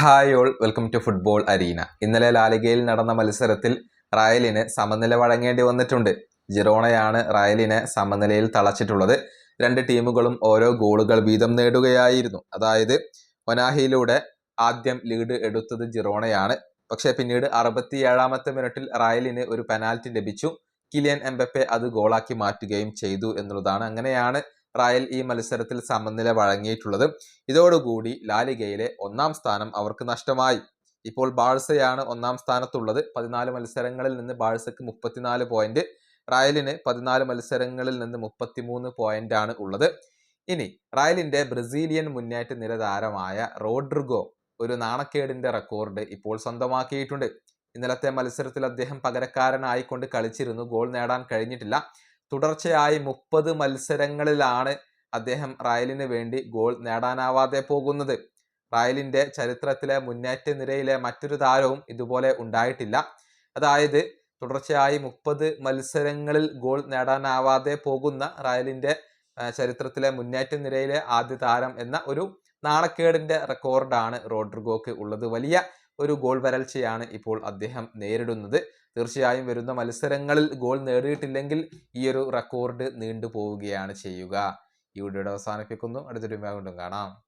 Hi all welcome to football arena. ഇന്നലെ ലാലിഗയിൽ നടന്ന മത്സരത്തിൽ റയലിന് സമനില വഴങ്ങേണ്ടി വന്നിട്ടുണ്ട്. ജിറോണയാണ് റയലിനെ സമനിലയിൽ തളച്ചിട്ടുള്ളത്. രണ്ട് ടീമുകളും ഓരോ ഗോളുകൾ വീതം നേടുകയായിരുന്നു. അതായത് ഒനാഹിയിലൂടെ ആദ്യം ലീഡ് എടുത്തത് ജിറോണയാണ്. പക്ഷേ പിന്നീട് അറുപത്തിയേഴാമത്തെ മിനിറ്റിൽ റയലിന് ഒരു പെനാൽറ്റി ലഭിച്ചു. കിലിയൻ എംബപ്പെ അത് ഗോളാക്കി മാറ്റുകയും ചെയ്തു എന്നുള്ളതാണ്. അങ്ങനെയാണ് റയൽ ഈ മത്സരത്തിൽ സമനില വഴങ്ങിയിട്ടുള്ളത്. ഇതോടുകൂടി ലാലിഗയിലെ ഒന്നാം സ്ഥാനം അവർക്ക് നഷ്ടമായി. ഇപ്പോൾ ബാഴ്സയാണ് ഒന്നാം സ്ഥാനത്തുള്ളത്. പതിനാല് മത്സരങ്ങളിൽ നിന്ന് ബാഴ്സയ്ക്ക് മുപ്പത്തിനാല് പോയിന്റ് റയലിന് പതിനാല് മത്സരങ്ങളിൽ നിന്ന് മുപ്പത്തിമൂന്ന് പോയിന്റ് ആണ് ഉള്ളത്. ഇനി റയലിന്റെ ബ്രസീലിയൻ മുന്നേറ്റ നിര താരമായ റോഡ്രിഗോ ഒരു നാണക്കേടിന്റെ റെക്കോർഡ് ഇപ്പോൾ സ്വന്തമാക്കിയിട്ടുണ്ട്. ഇന്നലത്തെ മത്സരത്തിൽ അദ്ദേഹം പകരക്കാരനായിക്കൊണ്ട് കളിച്ചിരുന്നു. ഗോൾ നേടാൻ കഴിഞ്ഞിട്ടില്ല. തുടർച്ചയായി മുപ്പത് മത്സരങ്ങളിലാണ് അദ്ദേഹം റയലിന് വേണ്ടി ഗോൾ നേടാനാവാതെ പോകുന്നത്. റയലിന്റെ ചരിത്രത്തിലെ മുന്നേറ്റ നിരയിലെ മറ്റൊരു താരവും ഇതുപോലെ ഉണ്ടായിട്ടില്ല. അതായത് തുടർച്ചയായി മുപ്പത് മത്സരങ്ങളിൽ ഗോൾ നേടാനാവാതെ പോകുന്ന റയലിന്റെ ചരിത്രത്തിലെ മുന്നേറ്റ നിരയിലെ ആദ്യ താരം എന്ന ഒരു നാണക്കേടിന്റെ റെക്കോർഡാണ് റോഡ്രിഗോക്ക് ഉള്ളത്. വലിയ ഒരു ഗോൾ വരൾച്ചയാണ് ഇപ്പോൾ അദ്ദേഹം നേരിടുന്നത്. തീർച്ചയായും വരുന്ന മത്സരങ്ങളിൽ ഗോൾ നേടിയിട്ടില്ലെങ്കിൽ ഈ ഒരു റെക്കോർഡ് നീണ്ടു പോവുകയാണ് ചെയ്യുക. ഈ വീഡിയോയുടെ അവസാനിപ്പിക്കുന്നു. അടുത്തൊരു വീണ്ടും കാണാം.